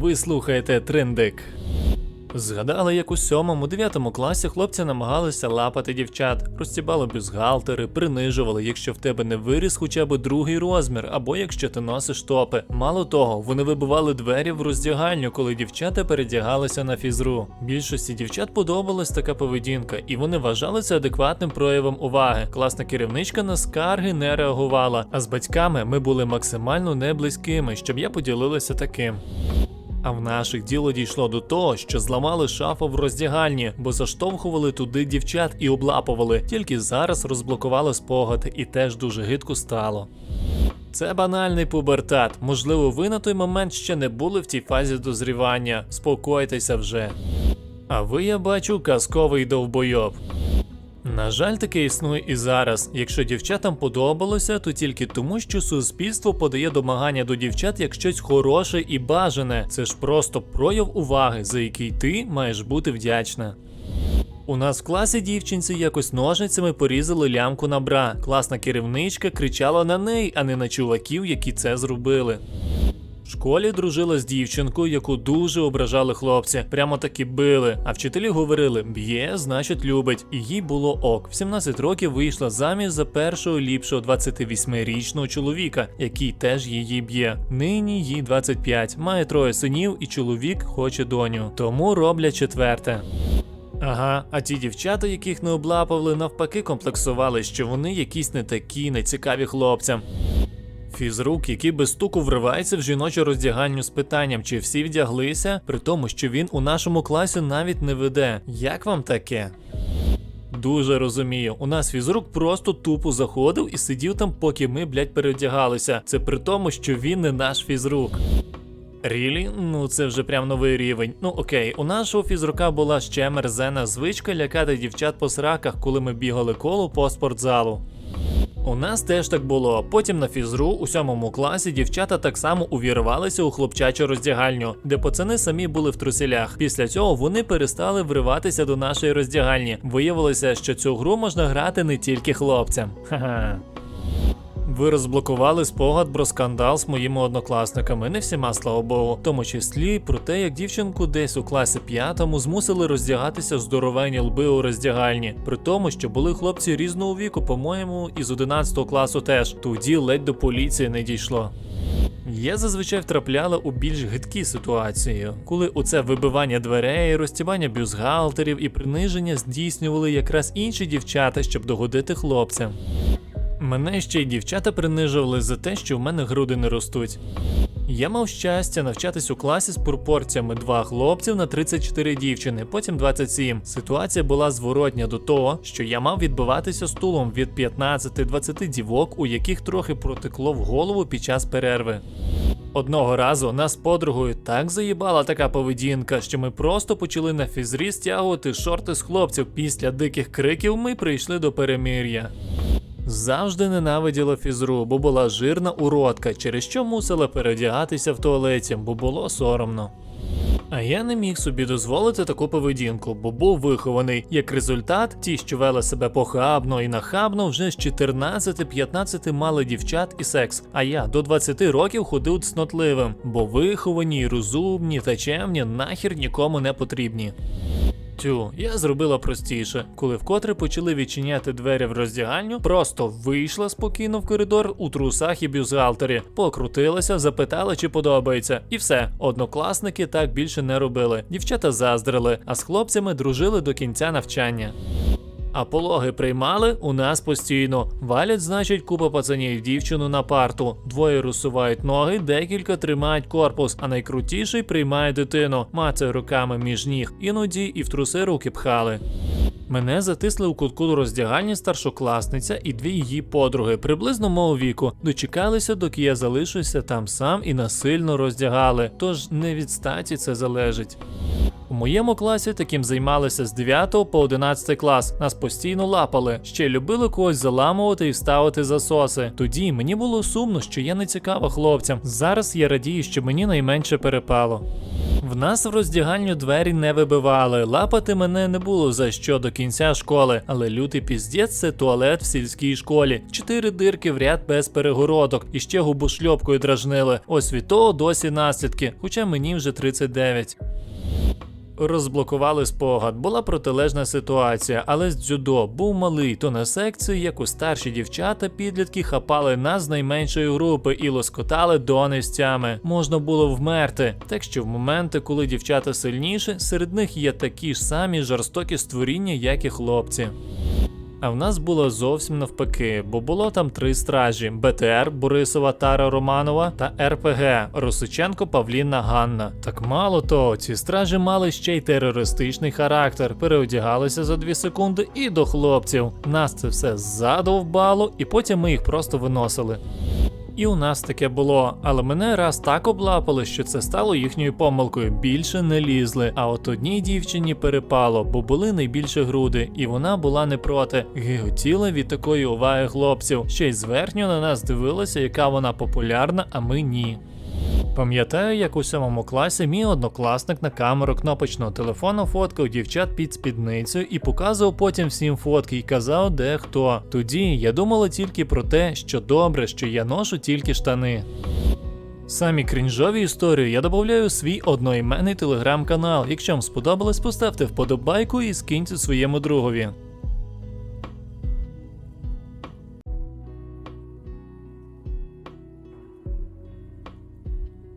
Ви слухаєте Трендик. Згадали, як у сьомому, дев'ятому класі хлопці намагалися лапати дівчат, розтібали бюстгальтери, принижували, якщо в тебе не виріс хоча б другий розмір, або якщо ти носиш топи. Мало того, вони вибивали двері в роздягальню, коли дівчата передягалися на фізру. Більшості дівчат подобалась така поведінка, і вони вважали це адекватним проявом уваги. Класна керівничка на скарги не реагувала. А з батьками ми були максимально неблизькими, щоб я поділилася таким. А в наших діло дійшло до того, що зламали шафу в роздягальні, бо заштовхували туди дівчат і облапували. Тільки зараз розблокували спогади, і теж дуже гидко стало. Це банальний пубертат. Можливо, ви на той момент ще не були в тій фазі дозрівання. Спокойтеся вже. А ви, я бачу, казковий довбойоб. На жаль, таке існує і зараз. Якщо дівчатам подобалося, то тільки тому, що суспільство подає домагання до дівчат як щось хороше і бажане. Це ж просто прояв уваги, за який ти маєш бути вдячна. У нас в класі дівчинці якось ножницями порізали лямку на бра. Класна керівничка кричала на неї, а не на чуваків, які це зробили. В школі дружила з дівчинкою, яку дуже ображали хлопці, прямо таки били. А вчителі говорили: б'є, значить любить. І їй було ок. В 17 років вийшла заміж за першого ліпшого 28-річного чоловіка, який теж її б'є. Нині їй 25, має троє синів, і чоловік хоче доню. Тому роблять четверте. Ага, а ті дівчата, яких не облапували, навпаки комплексували, що вони якісь не такі, нецікаві хлопцям. Фізрук, який без стуку вривається в жіночу роздягальню з питанням, чи всі вдяглися, при тому, що він у нашому класі навіть не веде. Як вам таке? Дуже розумію. У нас фізрук просто тупо заходив і сидів там, поки ми, блядь, перевдягалися. Це при тому, що він не наш фізрук. Рілі? Ну це вже прям новий рівень. Ну окей, у нашого фізрука була ще мерзена звичка лякати дівчат по сраках, коли ми бігали коло по спортзалу. У нас теж так було. Потім на фізру у сьомому класі дівчата так само увірвалися у хлопчачу роздягальню, де пацани самі були в труселях. Після цього вони перестали вриватися до нашої роздягальні. Виявилося, що цю гру можна грати не тільки хлопцям. Ха-ха. Ви розблокували спогад про скандал з моїми однокласниками, не всіма, слава Богу, в тому числі про те, як дівчинку десь у класі п'ятому змусили роздягатися здоровені лби у роздягальні, при тому, що були хлопці різного віку, по-моєму, із 11 класу теж. Тоді ледь до поліції не дійшло. Я зазвичай втрапляла у більш гидкі ситуації, коли оце вибивання дверей, розтібання бюстгальтерів і приниження здійснювали якраз інші дівчата, щоб догодити хлопцям. Мене ще й дівчата принижували за те, що в мене груди не ростуть. Я мав щастя навчатись у класі з пропорціями 2 хлопців на 34 дівчини, потім 27. Ситуація була зворотня до того, що я мав відбиватися стулом від 15-20 дівок, у яких трохи протекло в голову під час перерви. Одного разу нас подругою так заїбала така поведінка, що ми просто почали на фізрі стягувати шорти з хлопців. Після диких криків ми прийшли до перемир'я. Завжди ненавиділа фізру, бо була жирна уродка, через що мусила переодягатися в туалеті, бо було соромно. А я не міг собі дозволити таку поведінку, бо був вихований. Як результат, ті, що вели себе похабно і нахабно, вже з 14-15 мали дівчат і секс. А я до 20 років ходив цнотливим, бо виховані, розумні та чемні нахер нікому не потрібні. Тю, я зробила простіше. Коли вкотре почали відчиняти двері в роздягальню, просто вийшла спокійно в коридор у трусах і бюзгалтері, покрутилася, запитала, чи подобається, і все. Однокласники так більше не робили. Дівчата заздрили, а з хлопцями дружили до кінця навчання. А пологи приймали у нас постійно. Валять, значить, купа пацанів дівчину на парту. Двоє розсувають ноги, декілька тримають корпус, а найкрутіший приймає дитину, мацає руками між ніг, іноді і в труси руки пхали. Мене затисли у кутку роздягальні старшокласниця і дві її подруги, приблизно мого віку. Дочекалися, доки я залишуся там сам і насильно роздягали. Тож не від статі це залежить. Моєму класі таким займалися з 9 по 11 клас. Нас постійно лапали, ще любили когось заламувати і вставити засоси. Тоді мені було сумно, що я не цікава хлопцям. Зараз я радію, що мені найменше перепало. В нас в роздягальню двері не вибивали. Лапати мене не було за що до кінця школи, але лютий піздець це туалет в сільській школі. Чотири дирки в ряд без перегородок, і ще губошльопкою дражнили. Ось від того досі наслідки, хоча мені вже 39. Розблокували спогад. Була протилежна ситуація, але з дзюдо був малий, то на секції, як у старші дівчата, підлітки хапали нас з найменшої групи і лоскотали до нестями. Можна було вмерти. Так що в моменти, коли дівчата сильніші, серед них є такі ж самі жорстокі створіння, як і хлопці. А в нас було зовсім навпаки, бо було там три стражі: БТР Борисова Тара Романова та РПГ Росиченко Павліна Ганна. Так мало того, ці стражі мали ще й терористичний характер, переодягалися за дві секунди і до хлопців. Нас це все задовбало, і потім ми їх просто виносили. І у нас таке було, але мене раз так облапали, що це стало їхньою помилкою. Більше не лізли. А от одній дівчині перепало, бо були найбільше груди, і вона була не проти. Гиготіла від такої уваги хлопців. Ще й зверхньо на нас дивилася, яка вона популярна, а ми ні. Пам'ятаю, як у сьомому класі мій однокласник на камеру кнопочного телефону фоткав дівчат під спідницею і показував потім всім фотки і казав, де хто. Тоді я думала тільки про те, що добре, що я ношу тільки штани. Самі крінжові історії я додаю свій одноіменний телеграм-канал. Якщо вам сподобалось, поставте вподобайку і скиньте своєму другові.